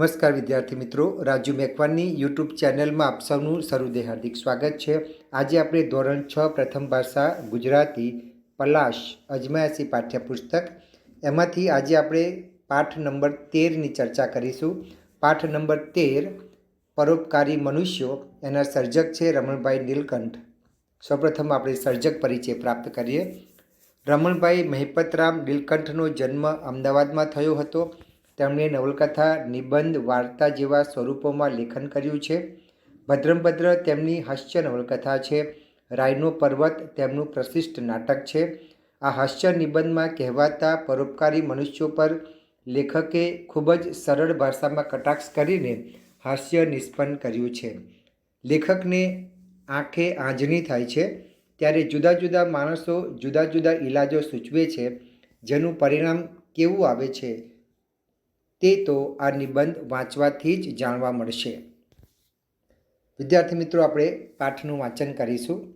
નમસ્કાર વિદ્યાર્થી મિત્રો, રાજુ મેકવાનની યુટ્યુબ ચેનલમાં આપ સૌનું સરુદે હાર્દિક સ્વાગત છે. આજે આપણે ધોરણ છ, પ્રથમ ભાષા, ગુજરાતી, પલાશ, અજમાયસી પાઠ્યપુસ્તક. એમાંથી આજે આપણે પાઠ નંબર તેરની ચર્ચા કરીશું. પાઠ નંબર તેર, પરોપકારી મનુષ્યો, એના સર્જક છે રમણભાઈ નીલકંઠ. સૌપ્રથમ આપણે સર્જક પરિચય પ્રાપ્ત કરીએ. રમણભાઈ મહેપતરામ નીલકંઠનો જન્મ અમદાવાદમાં થયો હતો. તેમણે નવલકથા, નિબંધ, વાર્તા જેવા સ્વરૂપોમાં લેખન કર્યું છે. ભદ્રમભદ્ર તેમની હાસ્ય નવલકથા છે. રાયનો પર્વત તેમનું પ્રશિષ્ટ નાટક છે. આ હાસ્ય નિબંધમાં કહેવાતા પરોપકારી મનુષ્યો પર લેખકે ખૂબ જ સરળ ભાષામાં કટાક્ષ કરીને હાસ્ય નિષ્પન્ન કર્યું છે. લેખકને આંખે આંજણી થાય છે. ત્યારે જુદા જુદા માણસો જુદા જુદા ઈલાજો સૂચવે છે. જેનું પરિણામ કેવું આવે છે? તે તો આ નિબંધ વાંચવાથી જ જાણવા મળશે. વિદ્યાર્થી મિત્રો, આપણે પાઠનું વાંચન કરીશું.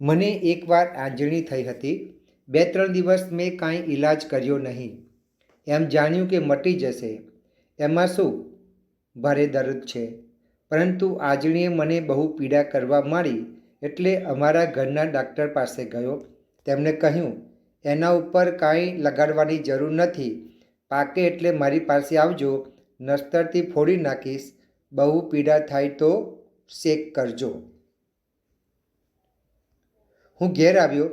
મને એકવાર આંજણી થઈ હતી. બે ત્રણ દિવસ મેં કાંઈ ઈલાજ કર્યો નહીં. એમ જાણ્યું કે મટી જશે. એમાં શું? ભારે દર્દ છે. પરંતુ આજણીએ મને બહુ પીડા કરવા માંડી એટલે અમારા ઘરના ડાક્ટર પાસે ગયો. તેમણે કહ્યું, એના ઉપર કાંઈ લગાડવાની જરૂર નથી. પાકે એટલે મારી પાસે આવજો. નસ્તરથી ફોડી નાખીશ. બહુ પીડા થાય તો શેક કરજો. હું ઘેર આવ્યો.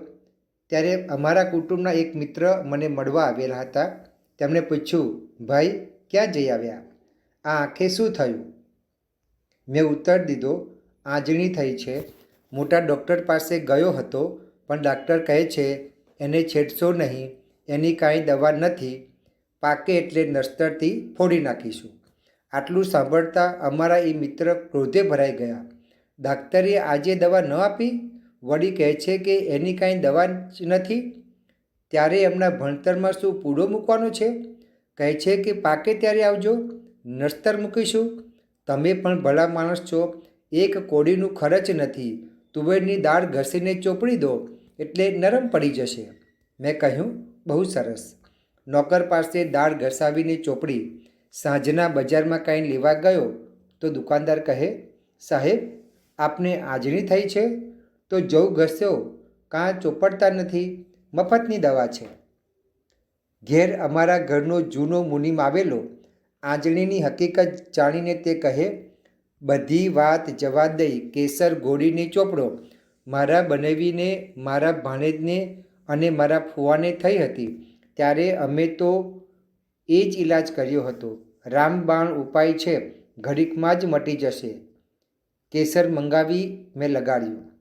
ત્યારે અમારા કુટુંબના એક મિત્ર મને મળવા આવેલા હતા. તેમણે પૂછ્યું, ભાઈ, ક્યાં જઈ આવ્યા? આ આંખે શું થયું? મેં ઉત્તર દીધો, આંજણી થઈ છે. મોટા ડૉક્ટર પાસે ગયો હતો, પણ ડાક્ટર કહે છે, એને છેડશો નહીં. એની કાંઈ દવા નથી. પાકે એટલે નસ્તરથી ફોડી નાખીશું. આટલું સાંભળતા અમારા એ મિત્ર ક્રોધે ભરાઈ ગયા. ડાક્ટરે આજે દવા ન આપી? વળી કહે છે કે એની કાંઈ દવા જ નથી. ત્યારે એમના ભણતરમાં શું પૂડો મૂકવાનો છે? કહે છે કે પાકે ત્યારે આવજો. નસ્તર મૂકીશું. તમે પણ ભલા માણસ છો. એક કોડીનું ખર્ચ નથી. તુવેરની દાળ ઘસીને ચોપડી દો એટલે નરમ પડી જશે. મેં કહ્યું, બહુ સરસ. નોકર પાસે દાળ ઘસાવીને ચોપડી, સાંજના બજારમાં કાંઈ લેવા ગયો તો દુકાનદાર કહે, સાહેબ, આપને આજણી થઈ છે? તો જવું ઘસ્યો કાં ચોપડતા નથી? મફતની દવા છે. ઘેર અમારા ઘરનો જૂનો મુનિમ આવેલો આંજણીની હકીકત જાણીને તે કહે, બધી વાત જવા દઈ, કેસર ઘોડીને ચોપડો. મારા બનાવીને, મારા ભાણેજને અને મારા ફુવાને થઈ હતી. ત્યારે અમે તો એ જ ઈલાજ કર્યો હતો. રામબાણ ઉપાય છે, ઘડીકમાં જ મટી જશે. કેસર મંગાવી મેં લગાડ્યું.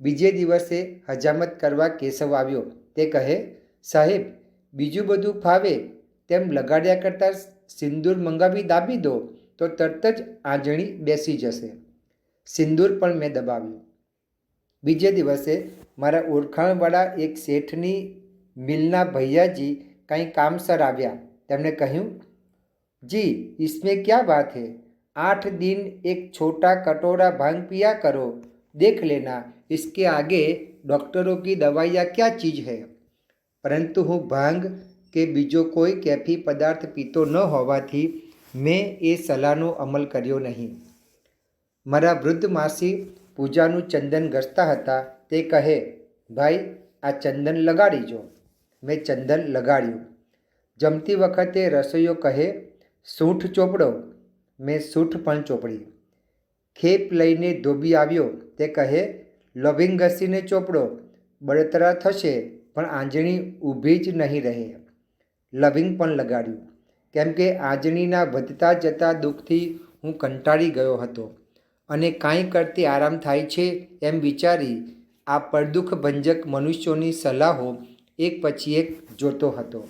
બીજે દિવસે હજામત કરવા કેશવ આવ્યો. તે કહે, સાહેબ, બીજું બધું ફાવે તેમ લગાડ્યા કરતાં સિંદૂર મંગાવી દાબી દો, તો તરત જ આંજણી બેસી જશે. સિંદૂર પણ મેં દબાવ્યું. બીજે દિવસે મારા ઓળખાણવાળા એક શેઠની મિલના ભૈયાજી કંઈ કામસર આવ્યા તેમણે કહ્યું જી इसमें क्या बात है आठ दिन एक छोटा कटोरा भांग पिया करो देख लेना इसके आगे डॉक्टरों की दवाइयाँ क्या चीज़ है પરંતુ હું ભાંગ કે બીજો કોઈ કેફી પદાર્થ પીતો ન હોવાથી મેં એ સલાહનો અમલ કર્યો નહીં મારા વૃદ્ધ માસી પૂજાનું ચંદન ઘસતા હતા તે કહે ભાઈ આ ચંદન લગાડી જો મેં ચંદન લગાડ્યું. જમતી વખતે રસોઈયો કહે, સૂંઠ ચોપડો. મેં સૂંઠ પણ ચોપડી. ખેપ લઈને ધોબી આવ્યો. તે કહે લવિંગ ઘસીને ચોપડો. બળતરા થશે, પણ આંજણી ઊભી જ નહીં રહે. લવિંગ પણ લગાડ્યું. કેમ કે આંજણીના વધતા જતા દુઃખથી હું કંટાળી ગયો હતો. અને કાંઈ કરતી આરામ થાય છે? એમ વિચારી, આ પરદુઃખ ભંજક મનુષ્યોની સલાહો એક પછી એક જોતો હતો.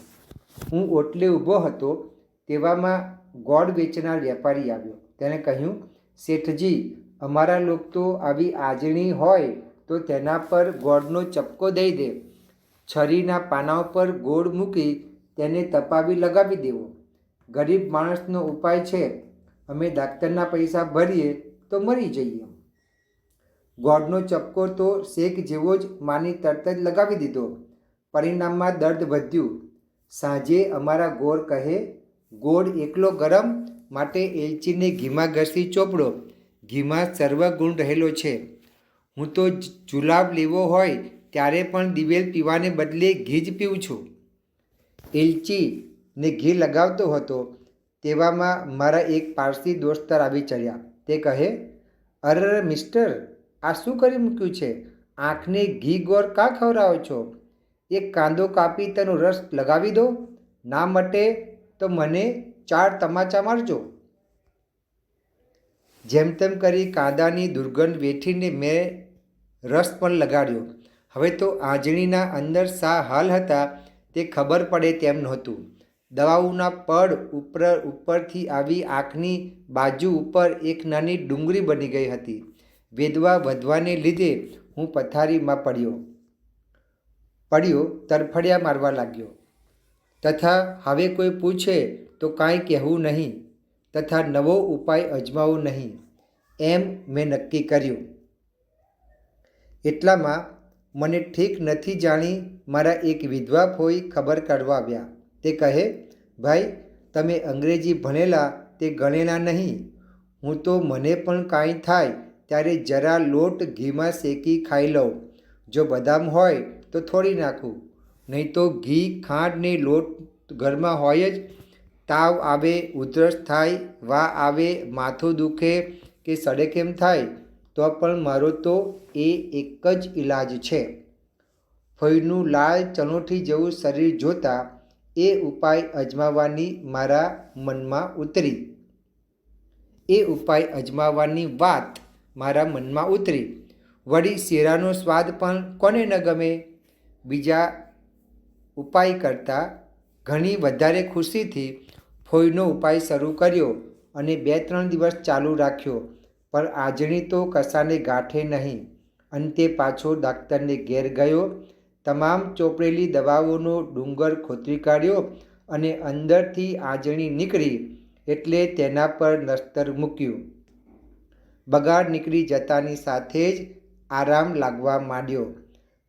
હું ઓટલે ઊભો હતો તેવામાં ગોળ વેચનાર વેપારી આવ્યો. તેણે કહ્યું, શેઠજી, અમારા લોક તો આવી આજણી હોય તો તેના પર ગોળનો ચપકો દઈ દે. છરીના પાના ઉપર ગોળ મૂકી તેને તપાવી લગાવી દેવો. ગરીબ માણસનો ઉપાય છે, અમે ડાક્ટરના પૈસા ભરીએ તો મરી જઈએ. ગોળનો ચપકો તો શેક જેવો જ માની તરત જ લગાવી દીધો. પરિણામમાં દર્દ વધ્યું. સાંજે અમારા ગોર કહે, ગોળ એકલો ગરમ માટે એલચીને ઘીમાં ઘસી ચોપડો. ઘીમાં સર્વગુણ રહેલો છે. હું તો જુલાબ લેવો હોય ત્યારે પણ દિવેલ પીવાને બદલે ઘી જ પીઉં છું. એલચીને ઘી લગાવતો હતો. તેવામાં મારા એક પારસી દોસ્તર આવી ચડ્યા. તે કહે, અરર, મિસ્ટર, આ શું કરી મૂક્યું છે? આંખને ઘી ગોળ કાં ખવડાવો છો? એક કાંદો કાપી તેનો રસ લગાવી દો. ના મટે તો મને ચાર તમાચા મારજો. જેમ તેમ કરી કાંદાની દુર્ગંધ વેઠીને મેં રસ પણ લગાડ્યો. હવે તો આંજણીના અંદર શા હાલ હતા તે ખબર પડે તેમ નહોતું. દવાઓના પડ ઉપર ઉપરથી આવી આંખની બાજુ ઉપર એક નાની ડુંગળી બની ગઈ હતી. વેદવા વધવાને લીધે હું પથારીમાં પડ્યો. પડ્યો તરફડિયા મારવા લાગ્યો. તથા હવે કોઈ પૂછે તો કાંઈ કહેવું નહીં, તથા નવો ઉપાય અજમાવો નહીં. એમ મેં નક્કી કર્યું. એટલામાં મને ઠીક નથી જાણી મારા એક વિધવા ફોઈ ખબર કાઢવા આવ્યા. તે કહે, ભાઈ, તમે અંગ્રેજી ભણેલા તે ગણેલા નહીં. હું તો મને પણ કાંઈ થાય ત્યારે જરા લોટ ઘીમાં શેકી ખાઈ લઉં. જો બદામ હોય તો થોડી નાખું. નહીં તો ઘી ખાંડ ને લોટ ઘરમાં હોય જ. તાવ આવે, ઉધરસ થાય, વા આવે, માથું દુખે કે સડે કેમ થાય, તો પણ મારો તો એ એક જ ઈલાજ છે. ફળનું લાલ ચણોઠી જેવું શરીર જોતાં એ ઉપાય અજમાવવાની મારા મનમાં ઉતરી. એ ઉપાય અજમાવવાની વાત મારા મનમાં ઉતરી. વળી શેરાનો સ્વાદ પણ કોને ન ગમે? બીજા ઉપાય કરતાં ઘણી વધારે ખુશીથી ફોઈનો ઉપાય શરૂ કર્યો અને બે ત્રણ દિવસ ચાલુ રાખ્યો. પણ આજણી તો કસાને ગાંઠે નહીં. અંતે પાછો ડાક્ટરને ઘેર ગયો. તમામ ચોપડેલી દવાઓનો ડુંગર ખોતરી કાઢ્યો અને અંદરથી આજણી નીકળી એટલે તેના પર નસ્તર મૂક્યું. બગાડ નીકળી જતાની સાથે જ આરામ લાગવા માંડ્યો.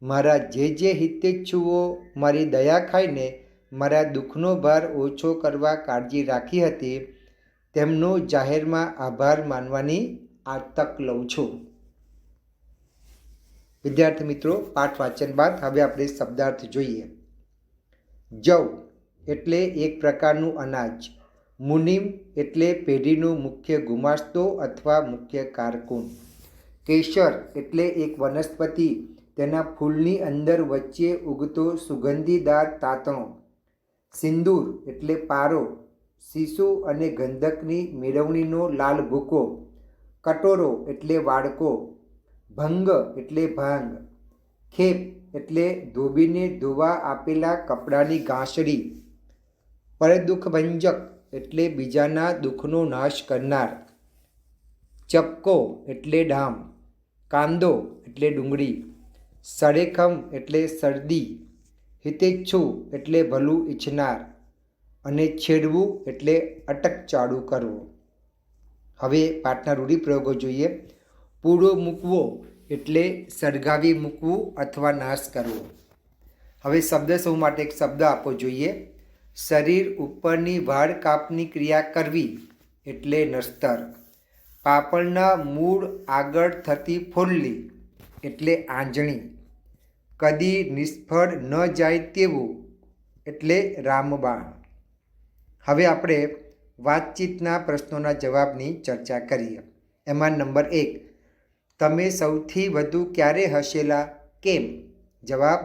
મારા જે જે હિતેચ્છુઓ મારી દયા ખાઈને મારા દુઃખનો ભાર ઓછો કરવા કાળજી રાખી હતી, તેમનો જાહેરમાં આભાર માનવાની આ તક લઉં છું. વિદ્યાર્થી મિત્રો, પાઠ વાંચન બાદ હવે આપણે શબ્દાર્થ જોઈએ. જવ એટલે એક પ્રકારનું અનાજ. મુનિમ એટલે પેઢીનું મુખ્ય ગુમાસ્તો અથવા મુખ્ય કારકુન. કેસર એટલે એક વનસ્પતિ. તેના ફૂલની અંદર વચ્ચે ઉગતો સુગંધીદાર તાતણો. સિંદૂર એટલે પારો. શીશુ અને ગંધકની મેળવણીનો લાલ ભૂકો. કટોરો એટલે વાડકો. ભંગ એટલે ભાંગ. ખેપ એટલે ધોબીને ધોવા આપેલા કપડાની ઘાસડી. પરદુઃખભંજક એટલે બીજાના દુઃખનો નાશ કરનાર. ચપકો એટલે ડામ કાંદો એટલે ડુંગળી સડેખમ એટલે શરદી, હિતેચ્છુ એટલે ભલું ઈચ્છનાર અને છેડવું એટલે અટકચાળું કરવું. હવે પાઠના રૂઢિપ્રયોગો જોઈએ. પૂળો મૂકવો એટલે સળગાવી મૂકવું અથવા નાશ કરવો. હવે શબ્દ સૌ માટે એક શબ્દ આપવો જોઈએ. શરીર ઉપરની વાળ કાપની ક્રિયા કરવી એટલે નસ્તર પાપણના મૂળ આગળ થતી ફોલ્લી એટલે આંજણી. કદી નિષ્ફળ ન જાય તેવું એટલે રામબાણ. હવે આપણે વાતચીતના પ્રશ્નોના જવાબની ચર્ચા કરીએ. એમાં નંબર એક, તમે સૌથી વધુ ક્યારે હસેલા? કેમ? જવાબ,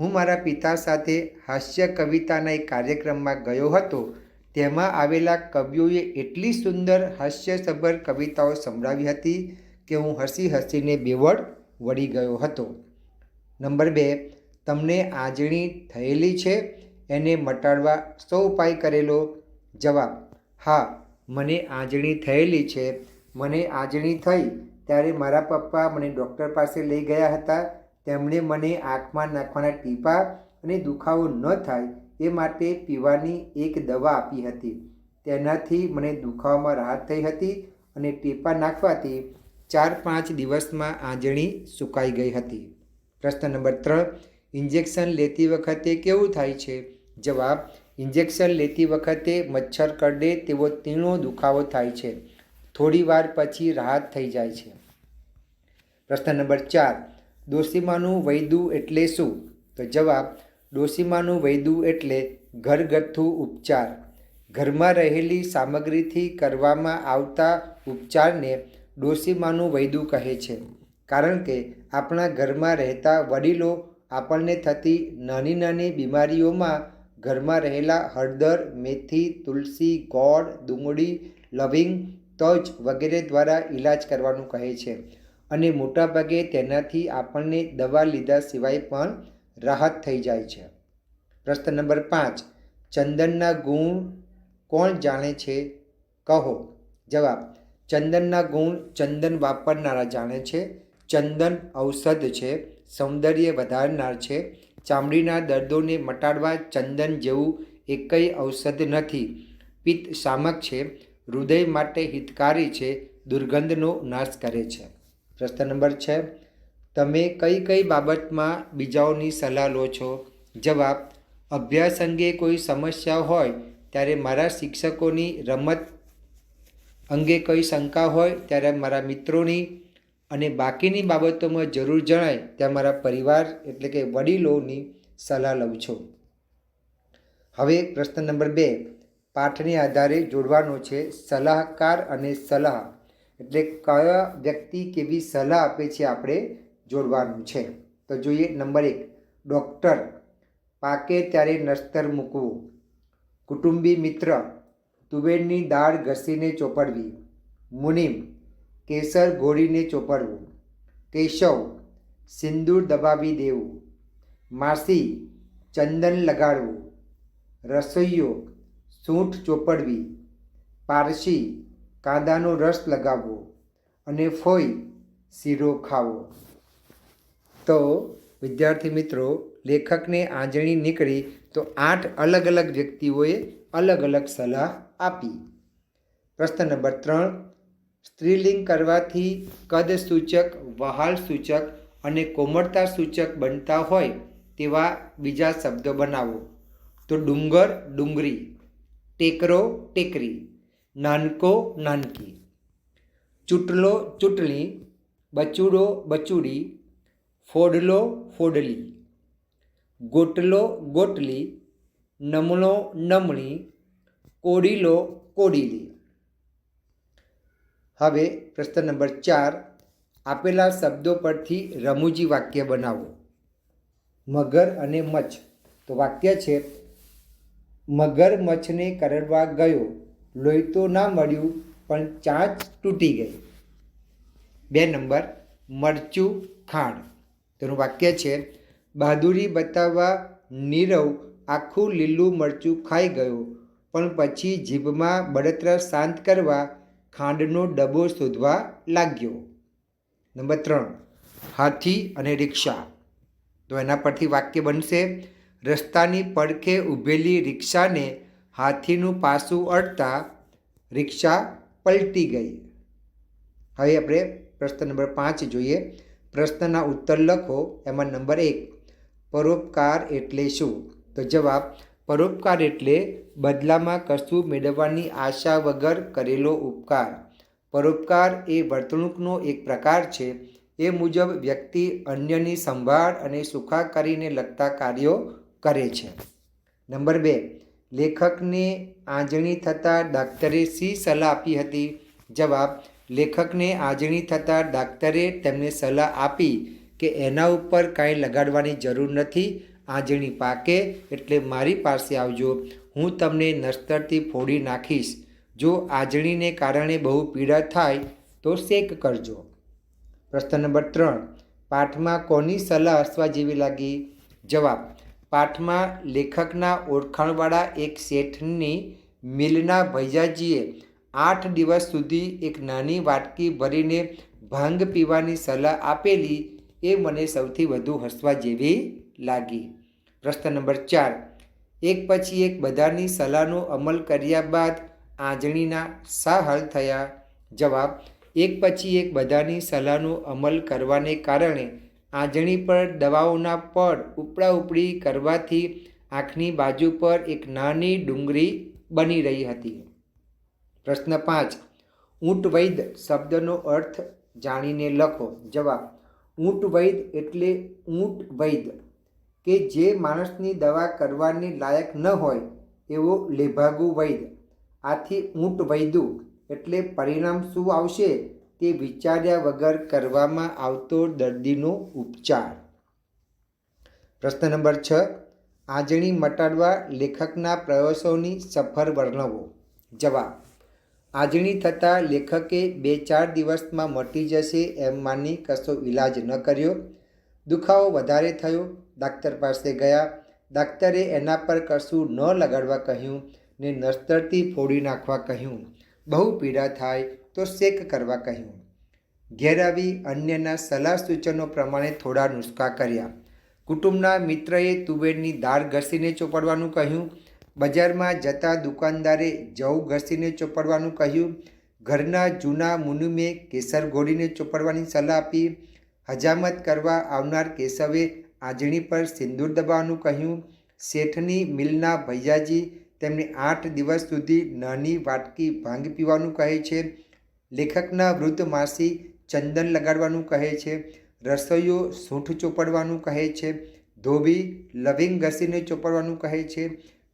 હું મારા પિતા સાથે હાસ્ય કવિતાના એક કાર્યક્રમમાં ગયો હતો તેમાં આવેલા કવિઓએ એટલી સુંદર હાસ્યસભર કવિતાઓ સંભળાવી હતી કે હું હસી હસીને બેવડ વળી ગયો હતો. નંબર બે, તમને આંજણી થયેલી છે? એને મટાડવા સૌ ઉપાય કરેલો જવાબ, હા, મને આંજણી થયેલી છે. મને આંજણી થઈ. ત્યારે મારા પપ્પા મને ડૉક્ટર પાસે લઈ ગયા હતા. તેમણે મને આંખમાં નાખવાના ટીપા અને દુખાવો ન થાય. એ માટે પીવાની એક દવા આપી હતી. તેનાથી મને દુખાવામાં રાહત થઈ હતી અને ટીપા નાખવાથી ચાર પાંચ દિવસમાં આંજણી સુકાઈ ગઈ હતી. પ્રશ્ન નંબર ત્રણ, ઇન્જેક્શન લેતી વખતે કેવું થાય છે? જવાબ, ઇન્જેક્શન લેતી વખતે મચ્છર કરડે તેવો તીણો દુખાવો થાય છે. થોડી વાર પછી રાહત થઈ જાય છે. પ્રશ્ન નંબર ચાર ડોસીમાનું વૈદું એટલે શું? તો જવાબ ડોસીમાનું વૈદું એટલે ઘરગથ્થુ ઉપચાર. ઘરમાં રહેલી સામગ્રીથી કરવામાં આવતા ઉપચારને ડોસીમાનું વૈદું કહે છે. કારણ કે આપણા ઘરમાં રહેતા વડીલો આપણને થતી નાની નાની બીમારીઓમાં ઘરમાં રહેલા હળદર, મેથી, તુલસી, ગોળ, ડુંગળી, લવિંગ, તજ વગેરે દ્વારા ઈલાજ કરવાનું કહે છે. અને મોટાભાગે તેનાથી આપણને દવા લીધા સિવાય પણ રાહત થઈ જાય છે. પ્રશ્ન નંબર પાંચ, ચંદનના ગુણ કોણ જાણે છે? કહો. જવાબ, ચંદનના ગુણ ચંદન વાપરનારા જાણે છે. ચંદન ઔષધ છે, સૌંદર્ય વધારનાર છે. ચામડીના દર્દોને મટાડવા ચંદન જેવું એકય ઔષધ નથી. પિત્ત શામક છે, હૃદય માટે હિતકારી છે, દુર્ગંધનો નાશ કરે છે. પ્રશ્ન નંબર છે તમે કઈ કઈ બાબતમાં બીજાઓની સલાહ લો છો? જવાબ, અભ્યાસ અંગે કોઈ સમસ્યા હોય ત્યારે મારા શિક્ષકોની રમત અંગે કોઈ શંકા હોય ત્યારે મારા મિત્રોની અને બાકીની બાબતોમાં જરૂર જણાય ત્યાં મારા પરિવાર એટલે કે વડીલોની સલાહ લઉં છું. હવે પ્રશ્ન નંબર બે, પાઠને આધારે જોડવાનો છે સલાહકાર અને સલાહ. એટલે કયા વ્યક્તિ કેવી સલાહ આપે છે આપણે જોડવાનું છે. તો જોઈએ નંબર એક, ડૉક્ટર પાકે ત્યારે નસ્તર મૂકવું. કુટુંબી મિત્ર, તુવેરની દાળ ઘસીને ચોપડવી. મુનિમ, કેસર ઘોળીને ચોપડવું. કેશવ, સિંદૂર દબાવી દેવું. માસી, ચંદન લગાડવું. રસોઈયો, સૂંઠ ચોપડવી. પારસી, કાંદાનો રસ લગાવવો. અને ફોઈ, શીરો ખાવો. તો વિદ્યાર્થી મિત્રો, લેખકને આંજણી નીકળી તો આઠ અલગ અલગ વ્યક્તિઓએ અલગ અલગ સલાહ આપી. પ્રશ્ન નંબર ત્રણ, સ્ત્રીલિંગ કરવાથી કદ સૂચક, વહાલ સૂચક અને કોમળતા સૂચક બનતા હોય તેવા બીજા શબ્દો બનાવો. તો ડુંગર, ડુંગરી, ટેકરો, ટેકરી, નાનકો, નાનકી. ચૂંટલો, ચૂંટણી, બચુડો, બચુડી ફોડલો ફોડલી, ગોટલો ગોટલી નમણો નમણી, કોડીલો કોડીલી. હવે પ્રશ્ન નંબર ચાર, આપેલા શબ્દો પરથી રમૂજી વાક્ય બનાવો. મગર અને મચ્છ. તો વાક્ય છે, મગર મચ્છને કરડવા ગયો, લોહી તો ના મળ્યું, પણ ચાંચ તૂટી ગઈ. બે નંબર, મરચું ખાંડ. તેનું વાક્ય છે, બહાદુરી બતાવવા નીરવ આખું લીલું મરચું ખાઈ ગયો, પણ પછી જીભમાં બળતરા શાંત કરવા ખાંડનો ડબ્બો શોધવા લાગ્યો. નંબર ત્રણ, હાથી અને રિક્ષા. તો એના પરથી વાક્ય બનશે, રસ્તાની પડખે ઊભેલી રિક્ષાને હાથીનું પાસું અડતા રિક્ષા પલટી ગઈ. હવે આપણે પ્રશ્ન નંબર પાંચ જોઈએ. પ્રશ્નના ઉત્તર લખો, એમાં નંબર એક, પરોપકાર એટલે શું? તો જવાબ, પરોપકાર એટલે બદલામાં કશું મેળવવાની આશા વગર કરેલો ઉપકાર. પરોપકાર એ વર્તણૂકનો એક પ્રકાર છે. એ મુજબ વ્યક્તિ અન્યની સંભાળ અને સુખાકારીને લગતા કાર્યો કરે છે. નંબર બે, લેખકને આંજણી થતાં ડાક્ટરે શી સલાહ આપી હતી? જવાબ લેખકને આંજણી થતાં ડાક્ટરે તેમને સલાહ આપી કે એના ઉપર કાંઈ લગાડવાની જરૂર નથી. આંજણી પાકે, એટલે મારી પાસે આવજો. હું તમને નસ્તરથી ફોડી નાખીશ. જો આંજણીને કારણે બહુ પીડા થાય, તો શેક કરજો. પ્રશ્ન નંબર ત્રણ. પાઠમાં કોની સલાહ હસવા જેવી લાગી? જવાબ. પાઠમાં લેખકના ઓળખાણવાળા એક શેઠની મિલના ભૈયાજીએ આઠ દિવસ સુધી એક નાની વાટકી ભરીને ભાંગ પીવાની સલાહ આપેલી એ મને સૌથી વધુ હસવા જેવી લાગી. પ્રશ્ન નંબર ચાર. એક પછી એક બધાની સલાહનો અમલ કર્યા બાદ આંજણીના શા હલ થયા? જવાબ, એક પછી એક બધાની સલાહનો અમલ કરવાને કારણે આંજણી પર દવાઓના પડ ઉપડા ઉપડી કરવાથી આંખની બાજુ પર એક નાની ડુંગળી બની રહી હતી. પ્રશ્ન પાંચ, ઊંટ વૈદ શબ્દનો અર્થ જાણીને લખો. જવાબ, ઊંટ વૈદ એટલે ઊંટ વૈદ, કે જે માણસની દવા કરવાની લાયક ન હોય એવો લેભાગુ વૈદ. આથી ઊંટ વૈદુ એટલે પરિણામ શું આવશે? તે વિચાર્યા વગર કરવામાં આવતો દર્દીનો ઉપચાર. પ્રશ્ન નંબર છ, આંજણી મટાડવા લેખકના પ્રયાસોની સફર વર્ણવો. જવાબ આંજણી થતાં લેખકે બે ચાર દિવસમાં મટી જશે એમ માની કશો ઈલાજ ન કર્યો. દુખાવો વધારે થયો. ડાક્ટર પાસે ગયા. ડાક્ટરે એના પર કશું ન લગાડવા કહ્યું ને નસ્તરથી ફોડી નાખવા કહ્યું. બહુ પીડા થાય તો શેક કરવા કહ્યું. ઘેર આવી અન્યના સલાહ સૂચનો પ્રમાણે થોડા નુસ્ખા કર્યા. કુટુંબના મિત્રએ તુવેરની દાળ ઘસીને ચોપડવાનું કહ્યું. બજારમાં જતા દુકાનદારે જવ ઘસીને ચોપડવાનું કહ્યું. ઘરના જૂના મુનુમે કેસર ઘોડીને ચોપડવાની સલાહ આપી. હજામત કરવા આવનાર કેશવે આંજણી પર સિંદૂર દબાવવાનું કહ્યું. શેઠની મિલના ભૈયાજી તેમને આઠ દિવસ સુધી નાની વાટકી ભાંગ પીવાનું કહે છે. લેખકના વૃદ્ધ માસી ચંદન લગાડવાનું કહે છે. રસોઈઓ સૂંઠ ચોપડવાનું કહે છે. ધોબી લવિંગ ઘસીને ચોપડવાનું કહે છે.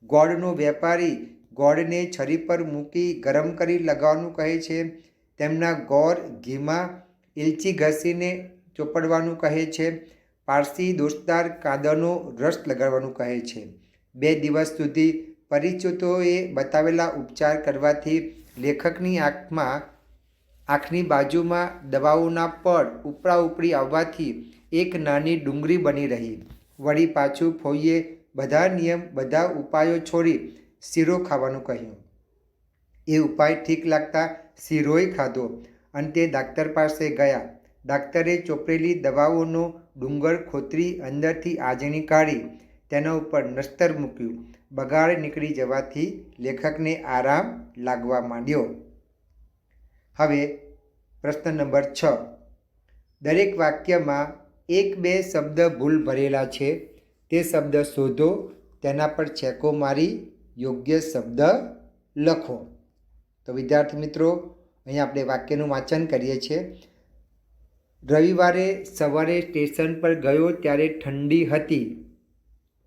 ગોળનો વેપારી ગોળને છરી પર મૂકી ગરમ કરી લગાવવાનું કહે છે. તેમના ગોળ ઘીમાં ઇલચી ઘસીને ચોપડવાનું કહે છે. પારસી દોસ્તદાર કાંદાનો રસ લગાડવાનું કહે છે. બે દિવસ સુધી પરિચિતોએ બતાવેલા ઉપચાર કરવાથી લેખકની આંખમાં, આંખની બાજુમાં દવાઓના પડ ઉપરા ઉપરી આવવાથી એક નાની ડુંગળી બની રહી. વળી પાછું ફોઈએ બધા નિયમ, બધા ઉપાયો છોડી શીરો ખાવાનું કહ્યું. એ ઉપાય ઠીક લાગતા શીરોય ખાધો અંતે ડાક્ટર પાસે ગયા. ડાક્ટરે ચોપરેલી દવાઓનો ડુંગર ખોતરી અંદરથી આજણી કાઢી, તેના ઉપર નસ્તર મૂક્યું. બગાડ નીકળી જવાથી લેખકને આરામ લાગવા માંડ્યો. હવે પ્રશ્ન નંબર છ. દરેક વાક્યમાં એક બે શબ્દ ભૂલ ભરેલા છે. તે શબ્દ શોધો, તેના પર છેકો મારી, યોગ્ય શબ્દ લખો. તો વિદ્યાર્થી મિત્રો, અહીં આપણે વાક્યનું વાંચન કરીએ છીએ. રવિવારે સવારે સ્ટેશન પર ગયો ત્યારે ઠંડી હતી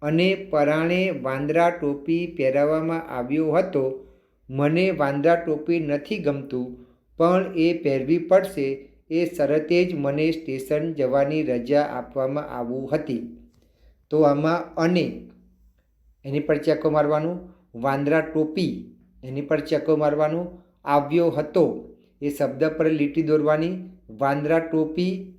અને પરાણે વાંદરા ટોપી પહેરાવવામાં આવ્યો હતો. મને વાંદરા ટોપી નથી ગમતું, પણ એ પહેરવી પડશે. એ શરતે જ મને સ્ટેશન જવાની રજા આપવામાં આવું હતી. તો આમાં અને એની પર ચેકો મારવાનું. વાંદરા ટોપી. એની પર ચેકો મારવાનું. આવ્યો હતો. એ શબ્દ પર લીટી દોરવાની. વાંદરા ટોપી.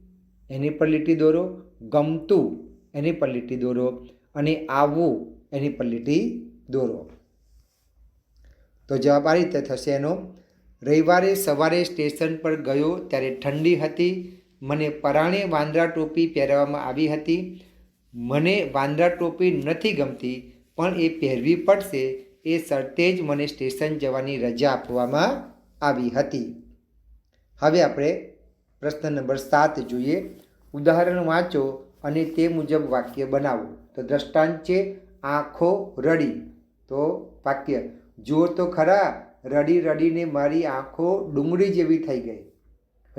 એની પર લીટી દોરો. ગમતું. એની પર લીટી દોરો. અને આવવું એની પર લીટી દોરો. તો જવાબ આ રીતે થશે એનો. રવિવારે સવારે સ્ટેશન પર ગયો ત્યારે ઠંડી હતી. મને પરાણે વાંદરા ટોપી પહેરવામાં આવી હતી. મને વાંદરા ટોપી નથી ગમતી, પણ એ પહેરવી પડશે. એ શરતે જ મને સ્ટેશન જવાની રજા આપવામાં આવી હતી. હવે આપણે પ્રશ્ન નંબર સાત જોઈએ. ઉદાહરણ વાંચો અને તે મુજબ વાક્ય બનાવો. તો દ્રષ્ટાંત છે, આંખો રડી. તો વાક્ય જુઓ તો ખરા, રડી રડીને મારી આંખો ડુંગળી જેવી થઈ ગઈ.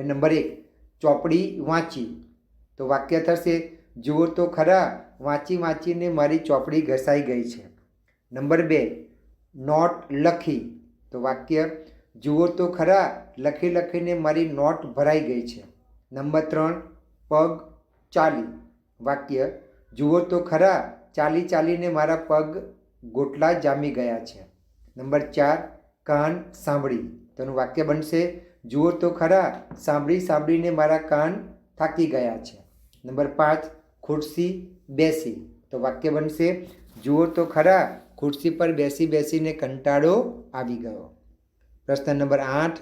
નંબર એક, ચોપડી વાંચી. તો વાક્ય થશે જુઓ તો ખરા, વાંચી વાંચીને મારી ચોપડી ઘસાઈ ગઈ છે. નંબર બે, નોટ લખી. તો વાક્ય, જુઓ તો ખરા, લખી લખીને મારી નોટ ભરાઈ ગઈ છે. નંબર ત્રણ, પગ ચાલી. વાક્ય, જુઓ તો ખરા, ચાલી ચાલીને મારા પગ ગોટલા જામી ગયા છે. નંબર ચાર, કાન સાંભળી. તેનું વાક્ય બનશે, જુઓ તો ખરા, સાંભળી સાંભળીને મારા કાન થાકી ગયા છે. નંબર પાંચ ખુરશી બેસી તો વાક્ય બનશે જુઓ તો ખરા ખુરશી પર બેસી બેસીને કંટાળો આવી ગયો. પ્રશ્ન નંબર આઠ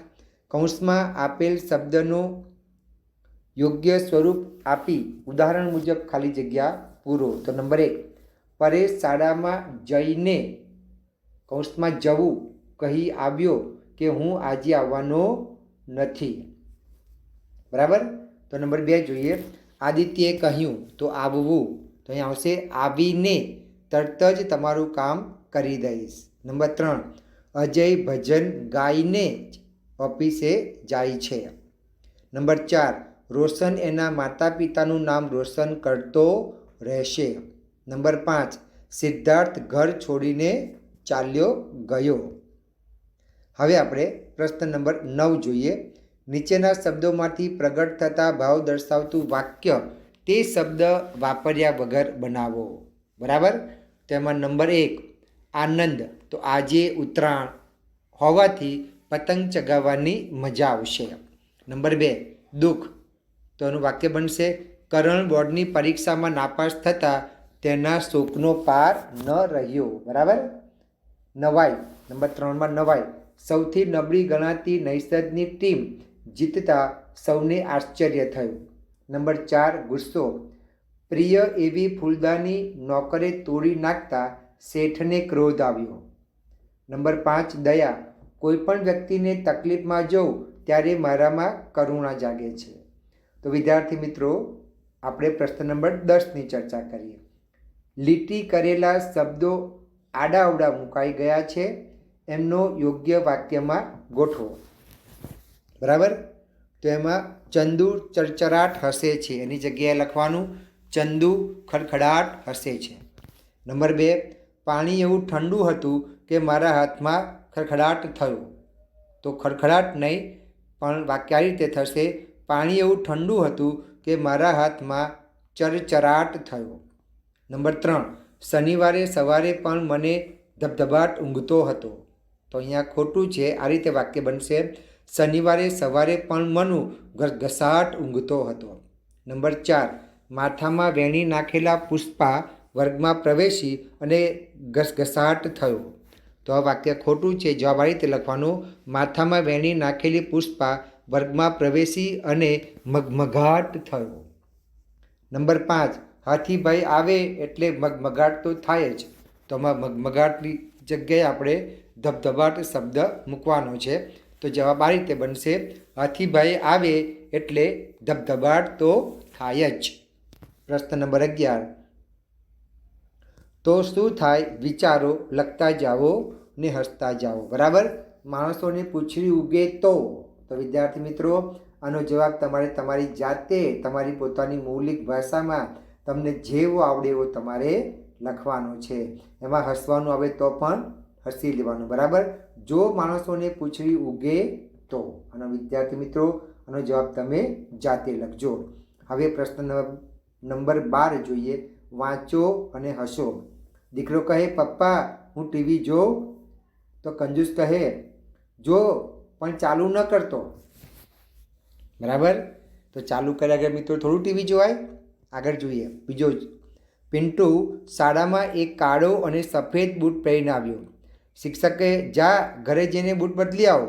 કૌંસમાં આપેલ શબ્દનો યોગ્ય સ્વરૂપ આપી ઉદાહરણ મુજબ ખાલી જગ્યા પૂરો તો નંબર એક પરેશ શાળામાં જઈને કૌંસમાં જવું કહી આવ્યો કે હું આજે આવવાનો નથી. બરાબર? તો નંબર બે જોઈએ આદિત્યએ કહ્યું, તો આવવું, તો અહીં આવશે, આવીને તરત જ તમારું કામ કરી દઈશ. નંબર ત્રણ, અજય ભજન ગાઈને જ ઓફિસે જાય છે. નંબર ચાર, રોશન એના માતા પિતાનું નામ રોશન કરતો રહેશે. નંબર પાંચ, સિદ્ધાર્થ ઘર છોડીને ચાલ્યો ગયો. હવે આપણે પ્રશ્ન નંબર નવ જોઈએ. નીચેના શબ્દોમાંથી પ્રગટ થતા ભાવ દર્શાવતું વાક્ય તે શબ્દ વાપર્યા વગર બનાવો. બરાબર? તેમાં નંબર એક, આનંદ. તો આજે ઉત્તરાયણ હોવાથી પતંગ ચગાવવાની મજા આવશે. નંબર બે, દુઃખ. તો એનું વાક્ય બનશે, કરણ બોર્ડની પરીક્ષામાં નાપાસ થતાં તેના શોકનો પાર ન રહ્યો. બરાબર? નવાઈ. નંબર ત્રણમાં નવાઈ. સૌથી નબળી ગણાતી નૈસદની ટીમ જીતતા સૌને આશ્ચર્ય થયું. નંબર ચાર, ગુસ્સો. પ્રિય એવી ફૂલદાની નોકરે તોડી નાખતા શેઠને ક્રોધ આવ્યો. નંબર પાંચ, દયા. કોઈપણ વ્યક્તિને તકલીફમાં જોઉં ત્યારે મારામાં કરુણા જાગે છે. તો વિદ્યાર્થી મિત્રો, આપણે પ્રશ્ન નંબર દસની ચર્ચા કરીએ. લીટી કરેલા શબ્દો આડાઅવડા મુકાઈ ગયા છે. એમનો યોગ્ય વાક્યમાં ગોઠવો. બરાબર? તો એમાં ચંદુ ચરચરાટ હસે છે. એની જગ્યાએ લખવાનું ચંદુ ખડખડાટ હસે છે. નંબર બે, પાણી એવું ઠંડુ હતું કે મારા હાથમાં ખડખડાટ થયો. તો ખડખડાટ નહીં, પણ વાક્ય રીતે થશે, પાણી એવું ઠંડુ હતું કે મારા હાથમાં ચરચરાટ થયો. નંબર ત્રણ, શનિવારે સવારે પણ મને ધબધબાટ ઊંઘતો હતો. તો અહીંયા ખોટું છે. આ રીતે વાક્ય બનશે. શનિવારે સવારે પણ મનુ ઘસાટ ઊંઘતો હતો. નંબર ચાર, માથામાં વેણી નાખેલા પુષ્પા વર્ગમાં પ્રવેશી અને ઘસઘસાટ થયો. તો આ વાક્ય ખોટું છે, જવાબ આ રીતે લખવાનું, માથામાં વેણી નાખેલી પુષ્પા વર્ગમાં પ્રવેશી અને મગમગાટ થયો. નંબર પાંચ, હાથીભાઈ આવે એટલે મગમગાટ તો થાય જ. તો આમાં મગમગાટની જગ્યાએ આપણે ધબધબાટ શબ્દ મૂકવાનો છે. તો જવાબ આ રીતે બનશે. હાથીભાઈ આવે એટલે ધબધબાટ તો થાય જ. પ્રશ્ન નંબર અગિયાર. તો શું થાય? વિચારો, લખતા જાઓ ને હસતા જાઓ. બરાબર? માણસોને પૂછડી ઉગે તો. તો વિદ્યાર્થી મિત્રો, આનો જવાબ તમારે તમારી જાતે, તમારી પોતાની મૌલિક ભાષામાં તમને જેવો આવડે એવો તમારે લખવાનો છે. એમાં હસવાનું આવે તો પણ હસી લેવાનું. બરાબર? જો માણસોને પૂછવી ઉગે તો, અને વિદ્યાર્થી મિત્રો, આનો જવાબ તમે જાતે લખજો. હવે પ્રશ્ન નંબર બાર જોઈએ. વાંચો અને હસો. દીકરો કહે, પપ્પા, હું ટીવી જોઉં તો કંજૂસ કહે, જો, પણ ચાલુ ન કરતો. બરાબર? તો ચાલુ કર્યા આગળ મિત્રો થોડું ટીવી જોવાય? આગળ જોઈએ. બીજો પિન્ટુ, શાળામાં એક કાળો અને સફેદ બૂટ પહેરીને આવ્યો. શિક્ષકે જા ઘરે જઈને બૂટ બદલી આવો.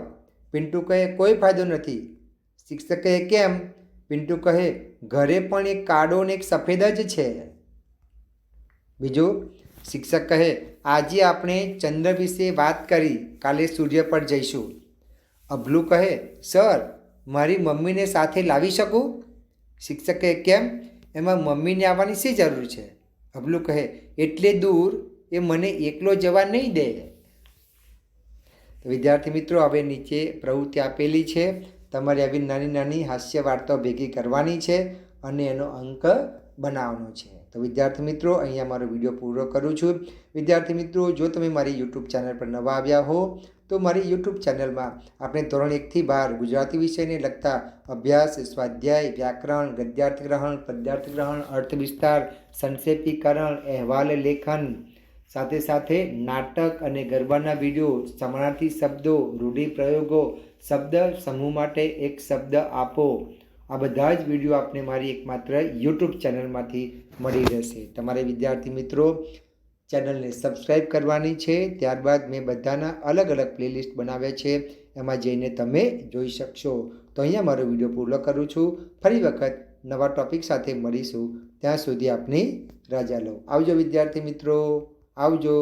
પિન્ટુ કહે, કોઈ ફાયદો નથી. શિક્ષકે, કેમ? પિન્ટુ કહે, ઘરે પણ એક કાળો ને એક સફેદ જ છે. બીજું, શિક્ષક કહે, આજે આપણે ચંદ્ર વિશે વાત કરી. કાલે સૂર્ય પર જઈશું. અભલું કહે, સર, મારી મમ્મીને સાથે લાવી શકું? શિક્ષકે, કેમ? એમાં મમ્મીને આવવાની શી જરૂર છે? અભલું કહે, એટલે દૂર, એ મને એકલો જવા નહીં દે. તો વિદ્યાર્થી મિત્રો, હવે નીચે પ્રવૃત્તિ આપેલી છે. તમારે આવી નાની નાની હાસ્ય વાર્તાઓ ભેગી કરવાની છે અને એનો અંક બનાવવાનો છે. તો વિદ્યાર્થી મિત્રો, અહીંયા મારો વીડિયો પૂરો કરું છું. વિદ્યાર્થી મિત્રો, જો તમે મારી યુટ્યુબ ચેનલ પર નવા આવ્યા હો, તો મારી યુટ્યુબ ચેનલમાં આપણે ધોરણ એકથી બાર ગુજરાતી વિષયને લગતા અભ્યાસ, સ્વાધ્યાય, વ્યાકરણ ગદ્યાર્થ ગ્રહણ પદ્યાર્થ ગ્રહણ અર્થ વિસ્તાર સંક્ષેપીકરણ, અહેવાલ, લેખન સાથે સાથે નાટક અને ગરબાના વીડિયો સમાનાર્થી શબ્દો, રૂઢિપ્રયોગો, શબ્દ સમૂહ માટે એક શબ્દ આપો. આ બધા જ વીડિયો આપને મારી એકમાત્ર યુટ્યુબ ચેનલમાંથી મળી રહેશે. તમારે વિદ્યાર્થી મિત્રો, ચેનલને સબસ્ક્રાઈબ કરવાની છે. ત્યારબાદ મેં બધાના અલગ અલગ પ્લેલિસ્ટ બનાવ્યા છે. એમાં જઈને તમે જોઈ શકશો. તો અહીંયા મારો વીડિયો પૂરો કરું છું. ફરી વખત નવા ટોપિક સાથે મળીશું. ત્યાં સુધી આપની રજા લો. આવજો વિદ્યાર્થી મિત્રો. આવજો.